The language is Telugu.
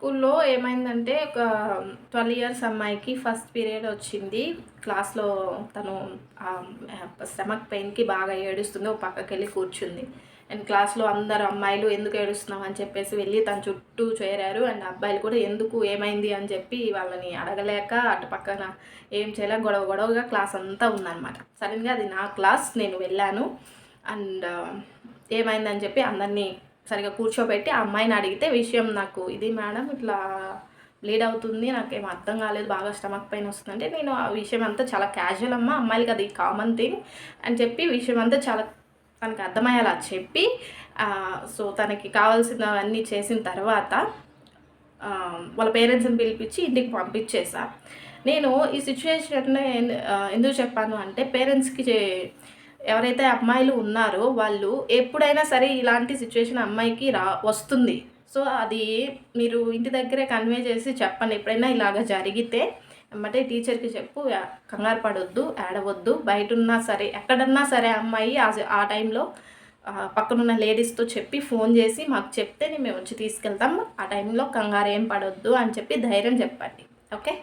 స్కూల్లో ఏమైందంటే ఒక ట్వెల్వ్ ఇయర్స్ అమ్మాయికి ఫస్ట్ పీరియడ్ వచ్చింది. క్లాస్లో తను స్టమక్ పెయిన్కి బాగా ఏడుస్తుంది. ఒక పక్కకి వెళ్ళి కూర్చుంది. అండ్ క్లాస్లో అందరు అమ్మాయిలు ఎందుకు ఏడుస్తున్నావు అని చెప్పేసి వెళ్ళి తన చుట్టూ చేరారు. అండ్ అబ్బాయిలు కూడా ఎందుకు ఏమైంది అని చెప్పి వాళ్ళని అడగలేక అటు పక్కన ఏం చేయలేక గొడవ గొడవగా క్లాస్ అంతా ఉందన్నమాట. సడన్గా అది నా క్లాస్ నేను వెళ్ళాను. అండ్ ఏమైందని చెప్పి అందరినీ సరిగా కూర్చోబెట్టి ఆ అమ్మాయిని అడిగితే విషయం నాకు ఇది మేడం ఇట్లా బ్లీడ్ అవుతుంది నాకేం అర్థం కాలేదు బాగా స్టమక్ పెయిన్ వస్తుందంటే నేను ఆ విషయం అంతా చాలా క్యాజువల్ అమ్మ అమ్మాయిలకి అది కామన్ థింగ్ అని చెప్పి విషయం అంతా చాలా తనకి అర్థమయ్యేలా చెప్పి సో తనకి కావాల్సినవన్నీ చేసిన తర్వాత వాళ్ళ పేరెంట్స్ని పిలిపించి ఇంటికి పంపించేసా. నేను ఈ సిచ్యువేషన్ ఎందుకు చెప్పాను అంటే పేరెంట్స్కి ఎవరైతే అమ్మాయిలు ఉన్నారో వాళ్ళు ఎప్పుడైనా సరే ఇలాంటి సిచ్యువేషన్ అమ్మాయికి రా వస్తుంది. సో అది మీరు ఇంటి దగ్గరే కన్వే చేసి చెప్పండి. ఎప్పుడైనా ఇలాగ జరిగితే అంటే టీచర్కి చెప్పు కంగారు పడొద్దు ఏడవద్దు. బయట ఉన్నా సరే ఎక్కడన్నా సరే అమ్మాయి ఆ ఆ టైంలో పక్కనున్న లేడీస్తో చెప్పి ఫోన్ చేసి మాకు చెప్తే మేము వచ్చి తీసుకెళ్తాం. ఆ టైంలో కంగారు ఏం పడొద్దు అని చెప్పి ధైర్యం చెప్పండి. ఓకే?